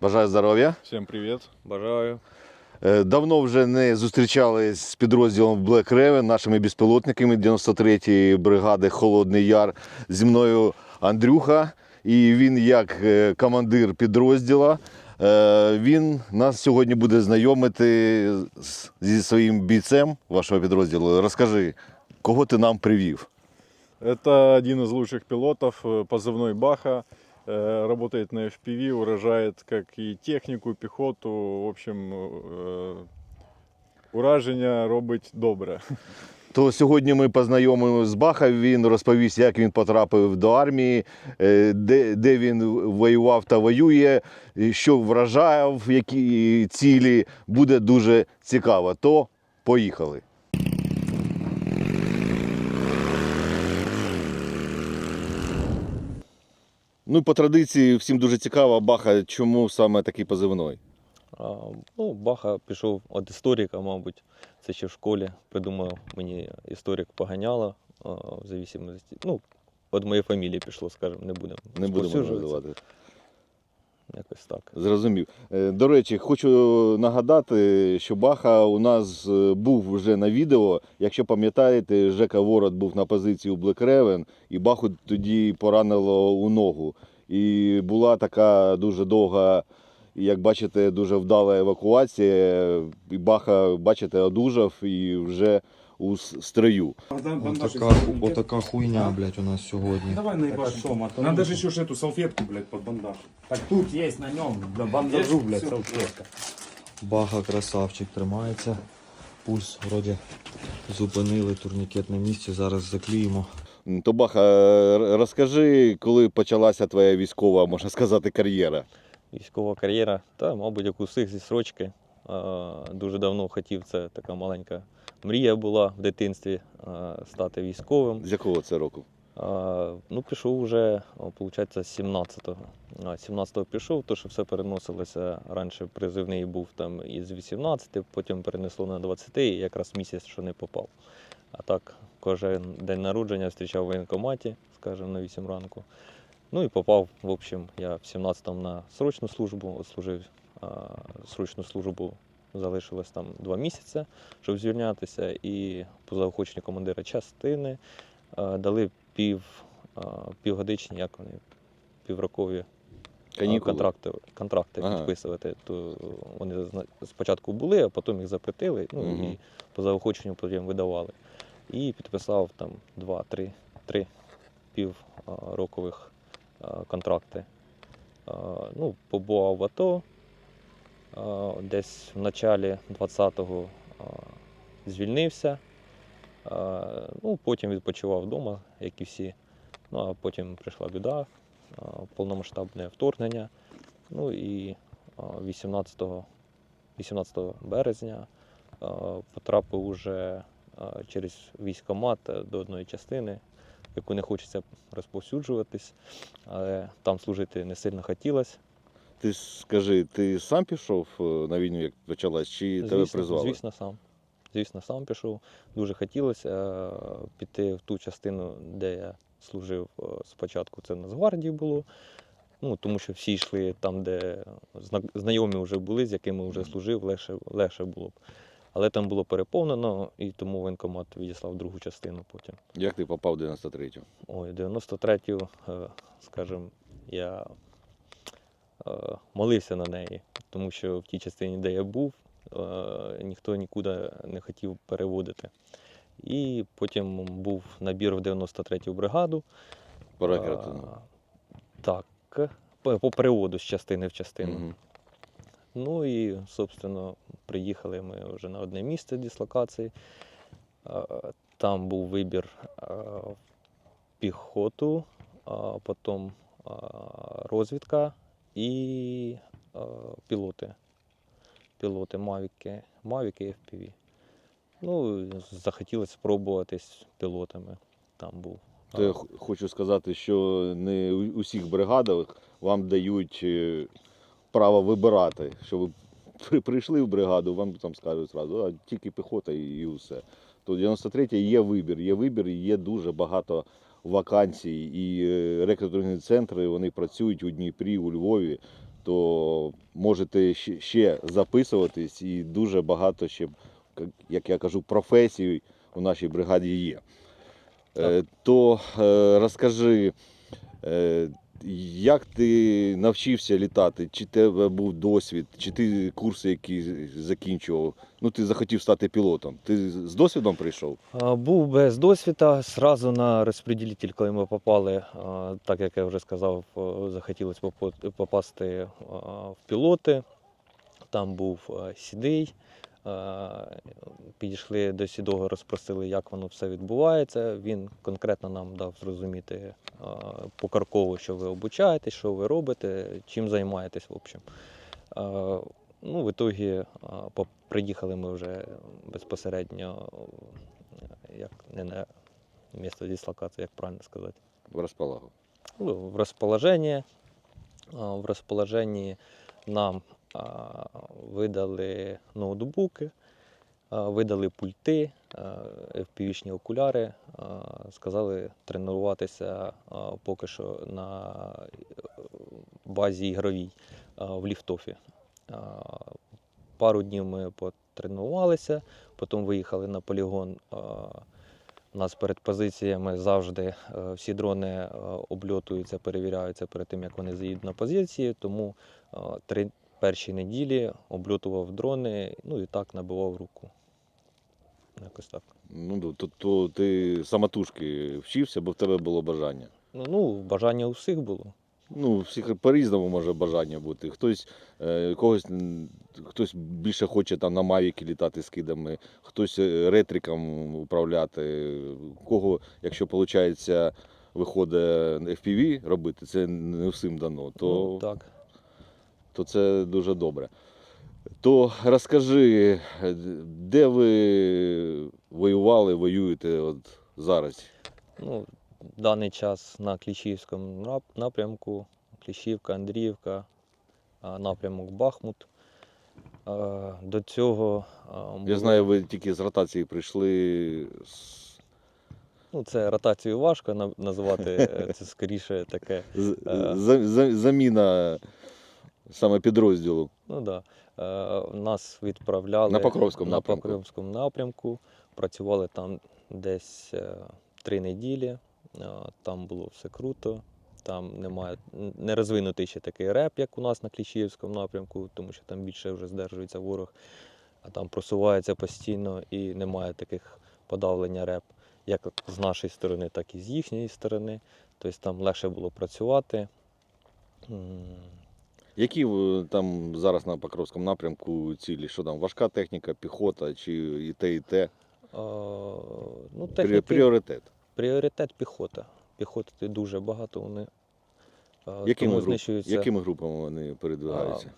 Бажаю здоров'я. Всем привет. Бажаю. Е, Давно вже не зустрічались з підрозділом Black Raven, нашими безпілотниками 93-ї бригади Холодний Яр. Зі мною Андрюха, і він як е, командир підрозділу. е, Він нас сьогодні буде знайомити з- зі своїм бійцем вашого підрозділу. Розкажи, кого ти нам привів? Это один из лучших пилотов, э, позывной Баха. Э, Работает на FPV, урожает как и технику, и пехоту. В общем, э, ураження робить добре. То сьогодні ми познайомимося з Баха. Він розповість, як він потрапив до армії, е, де, де він воював та воює, що вражав, які цілі. Буде дуже цікаво. То поїхали. Ну, по традиції, всім дуже цікаво, Баха, чому саме такий позивний? А, ну, Баха пішов від історика, мабуть. Це ще в школі придумав мені історик поганяло в зависимості. Ну, від моєї фамілії пішло, скажімо, не будемо. Не будемо називати. Якось так. Зрозумів. Е, До речі, хочу нагадати, що Баха у нас е, був вже на відео. Якщо пам'ятаєте, Жека Ворот був на позиції у Black Raven, і Баху тоді поранило у ногу. І була така дуже довга, як бачите, дуже вдала евакуація. І Баха, бачите, одужав і вже у строю. Отака, отака хуйня, блядь, у нас сьогодні. Давай наебашим. Надо же еще ж эту салфетку, блядь, под бандаж. Так тут есть на нем, на бандажу, блядь, салфетка. Бага красавчик тримається. Пульс вроді зупинили, турнікет на місці, зараз заклеїмо. М, То Баха, е, розкажи, коли почалася твоя військова, можна сказати, кар'єра. Військова кар'єра, та, мабуть, як у всіх зі срочки. Дуже давно хотів, це така маленька мрія була в дитинстві стати військовим. З якого це року? Ну, пішов вже, виходить, з 17-го. 17-го пішов, то що все переносилося. Раніше призивний був там із 18, потім перенесло на 20 і якраз місяць, що не попав. А так, кожен день народження зустрічав в воєнкоматі, скажімо, на 8 ранку. Ну і попав, в общем, я в 17-му на срочну службу, служив а, срочну службу. Залишилось там два місяці, щоб звільнятися, і по заохоченню командира частини дали пів, півгодичні, як вони, піврокові Канікули? контракти, контракти Ага. підписувати. То вони спочатку були, а потім їх запретили, ну Мгм. і по заохоченню потім видавали. І підписав там два-три три піврокових контракти. Ну, побував в АТО. Е, Десь в началі 20-го е, звільнився. Е, Ну, потім відпочивав вдома, як і всі. Ну, а потім прийшла біда, повномасштабне вторгнення. Ну і е, 18, 18 березня потрапив уже через військкомат е, до одної частини, яку не хочеться розповсюджуватись, але там служити не сильно хотілося. Ти скажи, ти сам пішов е, на війну, як почалась, чи тебе призвали? Звісно, сам. Звісно, сам пішов. Дуже хотілося е, піти в ту частину, де я служив е, спочатку. Це Нацгвардії було. Ну, тому що всі йшли там, де знайомі вже були, з якими вже служив, легше, легше було б. Але там було переповнено, і тому воєнкомат відіслав другу частину потім. Як ти попав в 93-ю? Ой, 93-ю, е, скажімо, я молився на неї, тому що в тій частині, де я був, е, ніхто нікуди не хотів переводити. І потім був набір в 93-ю бригаду. Е. Так, по, переводу з частини в частину. Мгм. Ну і, собственно, приїхали ми вже на одне місце дислокації. Е, Там був вибір е, піхоту, а потім е, розвідка і е, пілоти. Пілоти Мавіки, Мавіки і FPV. Ну, захотілося спробувати з пілотами. Там був. То я хочу сказати, що не у усіх бригадах вам дають е, право вибирати. Що ви при- прийшли в бригаду, вам там скажуть зразу, а тільки піхота і, і все. То 93 є вибір, є вибір, і є дуже багато вакансій. І е, рекрутингові центри вони працюють у Дніпрі, у Львові. то можете ще- записуватись і дуже багато ще, як- я кажу, професій у нашій бригаді є. Так. То е, розкажи, е, як ти навчився літати? Чи тебе був досвід, чи ти курси які закінчував? Ну, ти захотів стати пілотом. Ти з досвідом прийшов? Був без досвіда. Сразу на розподілитель, коли ми попали, так як я вже сказав, захотілося попасти в пілоти. Там був сідий. Е, Підійшли до сідого, розпросили, як воно все відбувається. Він конкретно нам дав зрозуміти е, покарково, що ви обучаєтесь, що ви робите, чим займаєтесь. В общем. Е, Ну, в ітогі приїхали ми вже безпосередньо, е, як не на місто дислокації, як правильно сказати. В розпалагу. Ну, в розположенні. В розположенні нам видали ноутбуки, видали пульти, FPV-шні окуляри, сказали тренуватися поки що на е, базі ігровій в ліфтофі. Пару днів ми потренувалися, потім виїхали на полігон. у нас перед позиціями завжди е, всі дрони е, обльотуються, перевіряються перед тим, як вони заїдуть на позиції. Тому перші неділі обльотував дрони, ну і так набивав руку. Якось так. Ну, то, то, то ти самотужки вчився, бо в тебе було бажання. Ну, ну, бажання у всіх було. Ну, всіх по-різному може бажання бути. Хтось, е, когось, хтось більше хоче там на мавіки літати з кидами, хтось е, ретриком управляти. У кого, якщо виходить, виходить FPV робити, це не всім дано, то, Ну, так. То це дуже добре. То розкажи, де ви воювали, воюєте от зараз? Ну, в даний час на Кліщівському напрямку, Кліщівка, Андріївка, напрямок Бахмут. До цього Я знаю, ви тільки з ротації прийшли. ну, це ротацію важко на- називати, е, це скоріше таке. Е. за- за- заміна саме підрозділу. Ну да. Е, нас відправляли На Покровському на напрямку. Покровському напрямку. Працювали там десь е, три неділі. Е, Там було все круто. Там немає не розвинутий ще такий реп, як у нас на Кліщіївському напрямку, тому що там більше вже здержується ворог, а там просувається постійно і немає таких подавлення реп, як з нашої сторони, так і з їхньої сторони. Тобто там легше було працювати. Які там зараз на Покровському напрямку цілі? Що там, важка техніка, піхота чи і те, і те? Е, Ну, техніки, Пріоритет. пріоритет піхота. Піхоти дуже багато вони. Якими, груп, знищуються якими групами вони передвигаються?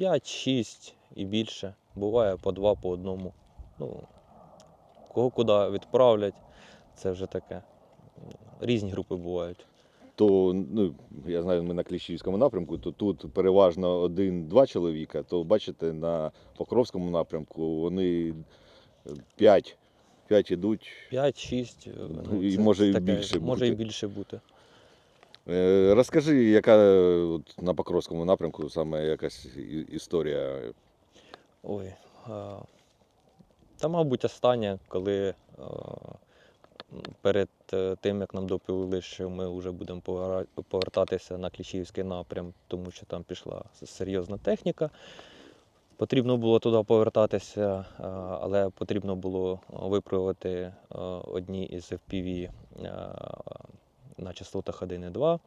5-6 і більше. Буває по два, по одному. Ну, кого куди відправлять, це вже таке. Різні групи бувають. То ну, я знаю, ми на Кліщівському напрямку, то тут переважно один-два чоловіка, то бачите, на Покровському напрямку вони п'ять. П'ять ідуть. 5-6. е, Ну, і може і більше Може і більше бути. Е, Розкажи, яка от, на Покровському напрямку саме якась історія. Ой. Та, мабуть, останнє, коли перед е, тим, як нам доповіли, що ми вже будемо повертатися на Кліщівський напрям, тому що там пішла серйозна техніка. Потрібно було туди повертатися, але потрібно було виправити одні із FPV на частотах 1 і 2.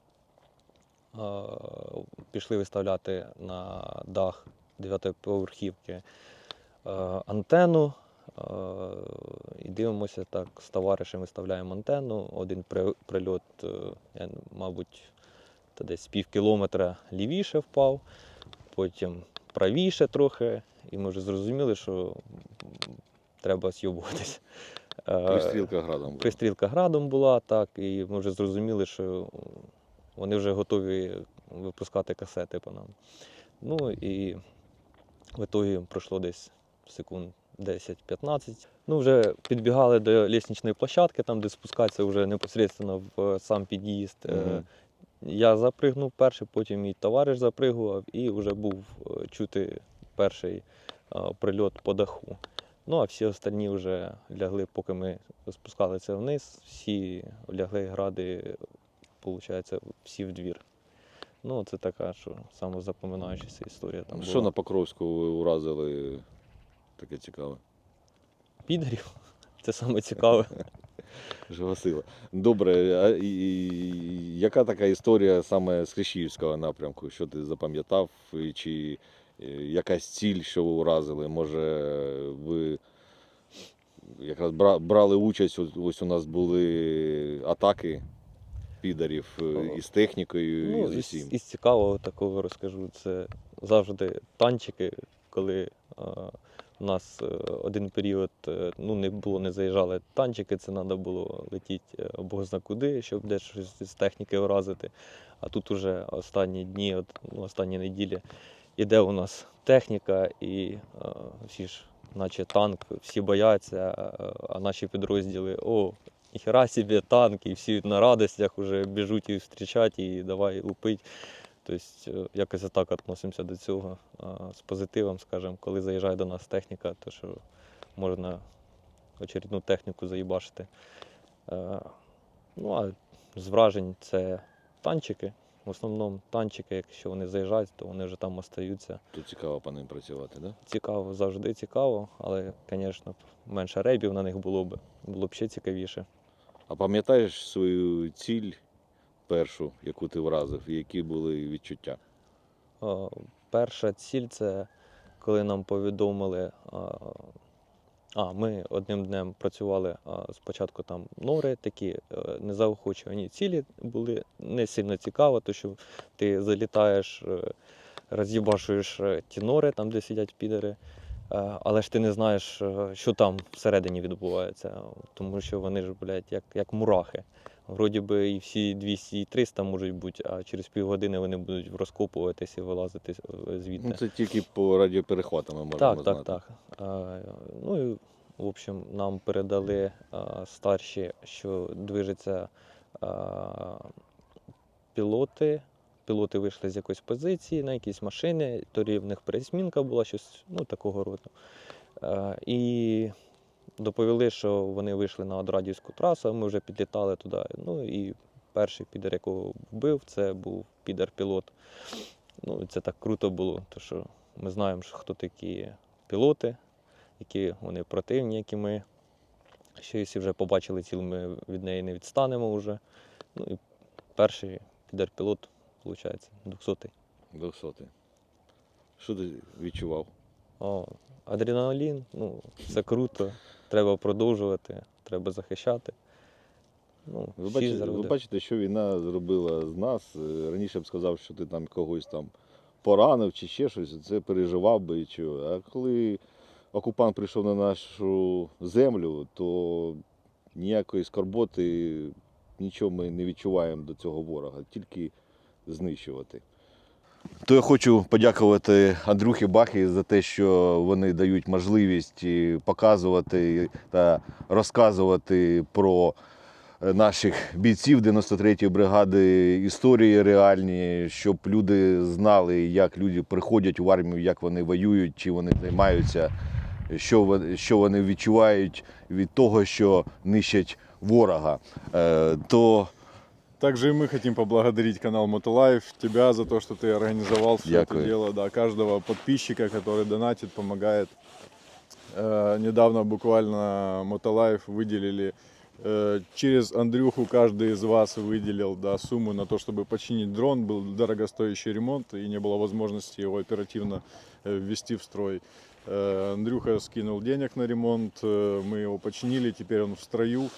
Пішли виставляти на дах дев'ятиповерхівки е, антенну. Е, І дивимося так, з товаришем виставляємо антенну. Один прильот, е, я, мабуть, десь пів кілометра лівіше впав, потім правіше трохи, і ми вже зрозуміли, що треба з'єбуватись. Е, Пристрілка градом. була. Пристрілка градом була, так, і ми вже зрозуміли, що вони вже готові випускати касети по нам. Ну і в ітогі пройшло десь секунд 10-15. Ну, вже підбігали до лісничної площадки, там, де спускатися вже непосередньо в сам під'їзд. Е, Мгм. я запригнув перший, потім мій товариш запригував, і вже був е, чути перший е, прильот по даху. Ну, а всі остальні вже лягли, поки ми спускалися вниз, всі лягли гради, виходить, всі в двір. Ну, це така, що саме запоминаючася історія там Що була. на Покровську ви уразили таке цікаве? підерів. Це саме цікаве. Жива сила. Добре, а і, і яка така історія саме з Хрещівського напрямку? Що ти запам'ятав? І Чи е, якась ціль, що ви уразили? Може, ви якраз брали участь, ось, у нас були атаки підарів е, із технікою, і Ну, з усім. із цікавого такого розкажу. Це завжди танчики, коли у нас е, один період е, ну, не було, не заїжджали танчики, це треба було летіти е, Бог зна куди, щоб десь щось з техніки вразити. А тут уже останні дні, от, ну, останні неділі іде у нас техніка, і е, всі ж, наче танк, всі бояться, а наші підрозділи, о, ніхера собі танк, і всі на радостях вже біжуть і зустрічать, і давай лупить. Тобто е, якось так відносимося до цього з позитивом, скажімо, коли заїжджає до нас техніка, то що можна очередну техніку заїбашити. Е, Ну а з вражень це танчики. В основному танчики, якщо вони заїжджають, то вони вже там остаються. Тут цікаво по ним працювати, да? Цікаво, завжди цікаво, але, звісно, менше рейбів на них було б. Було б ще цікавіше. А пам'ятаєш свою ціль першу, яку ти вразив, і які були відчуття? Е, Перша ціль це коли нам повідомили. е, А, ми одним днем працювали а, спочатку там нори, такі е, незаохочувані цілі були не сильно цікаво, тому що ти залітаєш, е, роз'їбашуєш е, ті нори, там, де сидять підери, але ж ти не знаєш, е, що там всередині відбувається, тому що вони ж, блядь, як, як мурахи. Вроді би і всі 200 і 300 можуть бути, а через півгодини вони будуть розкопуватися і вилазити е, звідти. Ну, це тільки по радіоперехватам ми можемо Так, знати. так, так. Ну і, в общем, нам передали а, старші, що движеться а, пілоти. Пілоти вийшли з якоїсь позиції на якісь машини, тоді в них пересмінка була, щось ну, такого роду. І доповіли, що вони вийшли на Одрадівську трасу, ми вже підлітали туди. Ну і перший підер, якого вбив, це був підер-пілот. Ну, це так круто було, тому що ми знаємо, що хто такі пілоти, які вони противні, які ми. Що якщо вже побачили ціль, ми від неї не відстанемо вже. Ну і перший підер-пілот, виходить, 200-й. 200. Що ти відчував? О, адреналін, ну, це круто. Треба продовжувати, треба захищати. Ну, Ви бачите, ви бачите, що війна зробила з нас. Е, Раніше б сказав, що ти там когось там поранив чи ще щось, це переживав би і чого. А коли окупант прийшов на нашу землю, то ніякої скорботи, нічого ми не відчуваємо до цього ворога, тільки знищувати. То я хочу подякувати Андрюхі Бахі за те, що вони дають можливість показувати та розказувати про е, наших бійців 93-ї бригади історії реальні, щоб люди знали, як люди приходять в армію, як вони воюють, чи вони займаються, що вони, відчувають від того, що нищать ворога. Е, То Также и мы хотим поблагодарить канал Мотолайф, тебя за то, что ты организовал все Дякую. это дело, да, каждого подписчика, который донатит, помогает. Э, недавно буквально Мотолайф выделили э, через Андрюху каждый из вас выделил да, сумму на то, чтобы починить дрон. Был дорогостоящий ремонт и не было возможности его оперативно э, ввести в строй. Э, Андрюха скинул денег на ремонт, э, мы его починили, теперь он в строю.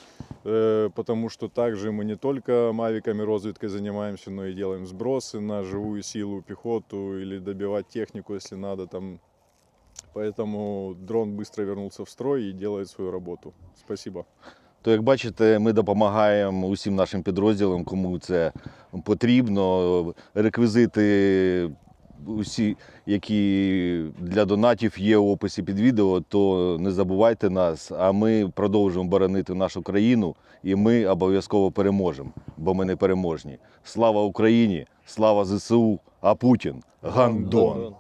Э, потому что также мы не только мавиками розведкой занимаемся, но и делаем сбросы на живую силу, пехоту или добивать технику, если надо там. Поэтому дрон быстро вернулся в строй и делает свою работу. Спасибо. То, як бачите, ми допомагаємо усім нашим підрозділам, кому це потрібно. Реквізити усі, які для донатів є у описі під відео, то не забувайте нас. А ми продовжуємо боронити нашу країну, і ми обов'язково переможемо, бо ми не переможні. Слава Україні! Слава ЗСУ! А Путін! Гандон.